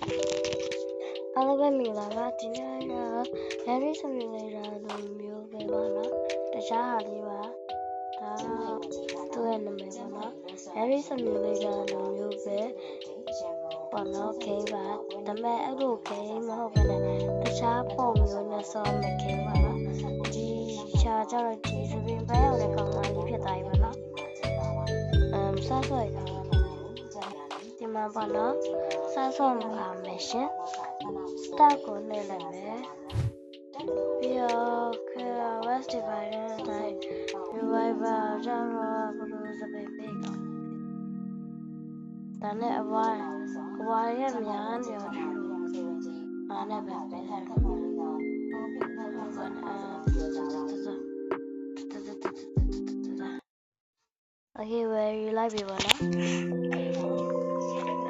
အားလုံးပဲမင်္ဂလာပါဒီနေ့က Harry Simulator လိုမျိုးပဲပါနော်တခြားဟာလေးပါဒါသူ့ရဲ့နာမည်ပေါ့နော် Harry Simulator လိုမျိုးပဲပေါ့နော် game ပါဒါပေမဲ့အဲ့လို game မဟုတ်ဘဲနဲ့တခြားပုံမျိုးနဲ့ဆောင်းမဲ့ game ပါနော်ဒီချာကြတော့ဒီစပင်ပန်းရောက်တဲ့ကောင်မလေးဖြစ်သွားပြီပေါ့နော်အမ်ဆော့ဆော့ရအော င်ဒီမှာပေါ့နော်ဆော့ဆော့မှာမယ်ရှင် start ကိုနှိပ်လိုက်မယ်ပြီးတော့ West Divider တိုင်း Revival ကြောင့်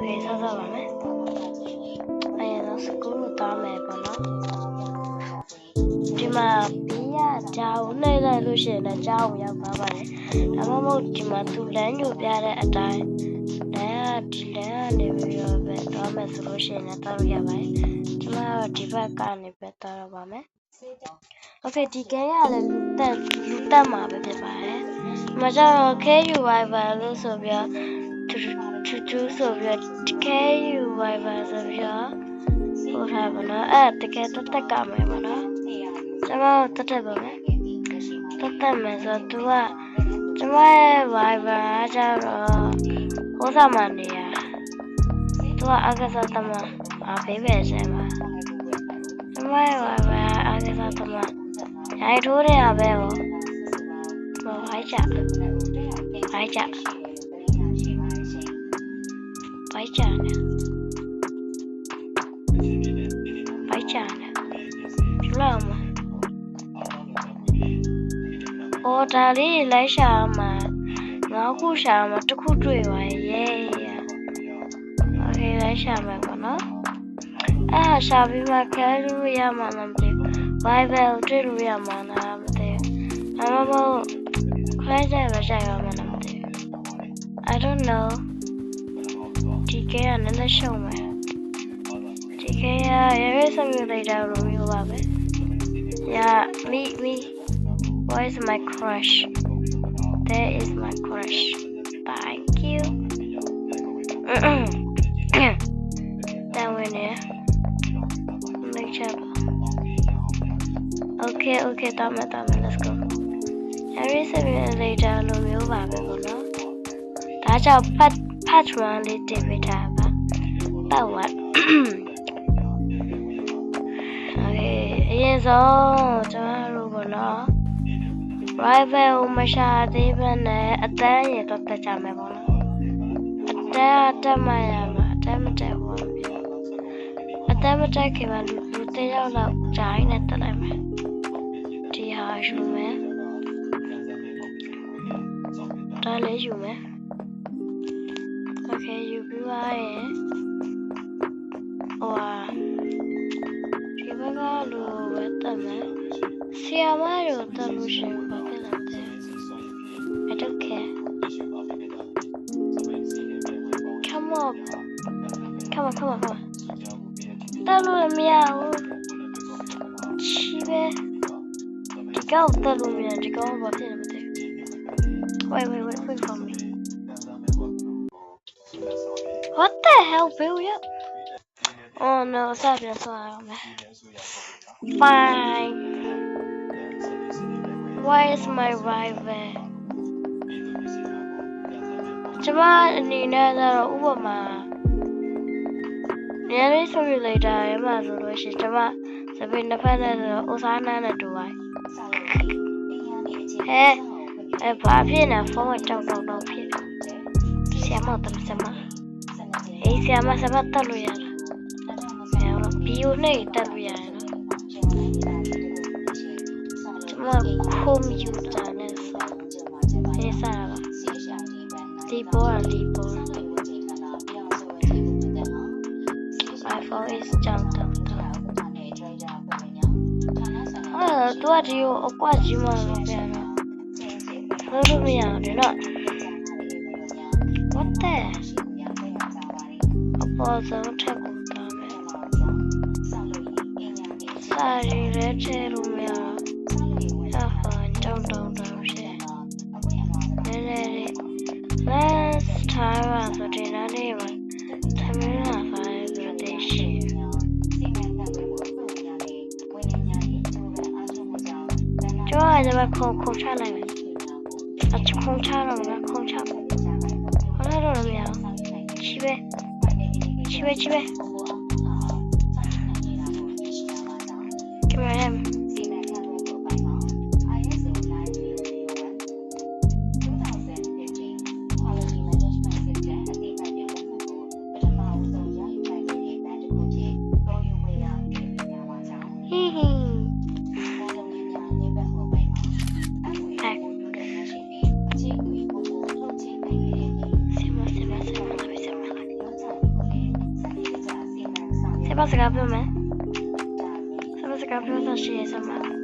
တော့ဘလို့စပယ်ပေးကောဒါနဲ့အဝါအဝါရဲ့များနေတော့အားနဲ့ပဲပေးထားတယ်โอเคဝယ်ယူလိုက်ပြီပေါ့နော်โอเคဆောက်ဆောက်ပါမယ်အဲတော့စကူလို့တောင်းမယ်ပေါ့နော်ဒီမှာဘီးရကြောင်းနှိမ့်လိုက်လို့ရှိရင်လည်းကြောင်းရောက်သွားပါတယ်ဒါမှမဟုတ်ဒီမှာသူလမ်းညိုပြတဲ့အတိုင်းလမ်းကဒီလမ်းကနေပြီးတော့ပဲသွားမယ်ဆိုလို့ရှိရင်လည်းတောက်ရပါတယ်ဒီမှာတော့ဒီဘက်ကနေပဲတောက်ရပါမယ်โอเคဒီကဲရလည်းလူတက်လူတက်မှာပဲဖြစ်ပါတယ်ဒီမှာကျတော့ KU Viber လို့ဆိုပြီး တော့ထူထူထူဆိုပြီးတော့ KU Viber ဆိုပြီးတော့ပို့ထားပါတော့အဲ့တကယ်တက်တက်ကမယ်ပါနော်ကျွန်တော်တက်တက်ပါမယ်တက်တက်မယ်ဆိုတော့ तू ကကျွန်မရဲ့ Viber ကကျတော့ဟိုးစားမှနေရ तू ကအကစားတမအဖေးပဲဆဲမှာကျွန်မရဲ့ Viber ကအကစားတမရိုက်ထိုးနေတာပဲဟောဘာဟိုက်ချဟိုက်ချဟိုက်ချနေဟိုက် ချနေဘလောက်မအော်ဒါလေးလိုက်ရှာမှာငါးခုရှာမှာတစ်ခုတွေ့ပါရဲ့โอเคလိုက်ရှာမယ်ပေါ့နော်အဲ့ဒါရှာပြီးမှခဲလို့ရမှာမသိဘူး Bible ကိုတွေ့လို့ရမှာလားမသိဘူးဒါမှမဟုတ် Clash ကြိုက်မကြိုက်ရမှာလားမသိဘူး I don't know ဒီကဲကနည်းနည်းရှုံမယ်ဒီကဲက Harry Simulator လိုမျိုးပါပဲ Yeah me me Where is my crush There is my crush Thank you တန်ဝင်နေမိတ်ချက်ပါ Okay okay တမတမ let's go Harry Simulator လိုမျိုးပါပဲပေါ့နော်ဒါကြောင့် patch patch 1လေးတင်ပေးထားပါပတ်ဝတ် Okay အရင်ဆုံးကျွန်တော်တို့ပေါ့နော် rival ကိုမရှာသေးဘဲနဲ့အတန်းရတော့တက်ကြမယ်ပေါ့နော်အတန်းအတက်မှရမှာအတန်းမတက်ဘူးအတန်းမတက်ခင်မှာလူလူတစ်ယောက်လောက်ဂျိုင်းနဲ့တက်လိုက်မယ်ဒီဟာယူမယ်ဒါလေးယူမယ် ပဲတက်မယ်ဆီယာမတို့တက်လို့ရှိရင်ဘာဖြစ်လဲမသိဘူး I don't care come on come on come on come on တက်လို့လည်းမရဘူးချီပဲဒီကောင်တက်လို့မရဒီကောင်ဘာဖြစ်လဲမသိဘူး wait wait wait wait for me what the hell Bill yep oh no စပြန်ဆွာရအောင်မယ် fine why is my rival ကျမအနေနဲ့ကတော့ဥပမာနေရာလေး simulator ရမှာဆိုလို့ရှိရင်ကျမစပင်းတစ်ဖက်နဲ့ဆိုတော့ဥစားနာနဲ့တူပါဟဲ့အဲဘာဖြစ်နေဖုန်းကတောက်တောက်တောက်ဖြစ်ဆရာမတမဆမအေးဆရာမဆမတက်လို့ရတာဆရာမဘီယိုနဲ့တက်လို့ရတယ် မကွန်ပျူတာနဲ့ဆိုအေးစားပါဒီပေါ်ကဒီပေါ် My phone is jumped up. အဲ့တော့သူကဒီကိုအကွက်ကြီးမှလို့ပြန်တော့လို့မရဘူးလေနော် What the အပေါ်ဆုံးထက်ကိုတာမယ်အားရလည်းထဲလို့မရတော့ဟာဟာ တောင်းတောင်းတောင်းရှယ်နည်းနည်းလေး last time ဆိုတဲ့နားလေးမှာသမီးလာပါဆိုတဲ့ရှယ်ကျောင်းကလည်းခုံခုံချလိုက်မယ်အချခုံချတော့မခုံချဘာလို့တော့မရချိပဲချိပဲချိပဲ စကားပြောမယ်ဆေမစကားပြောတော့ရှိရစမှာ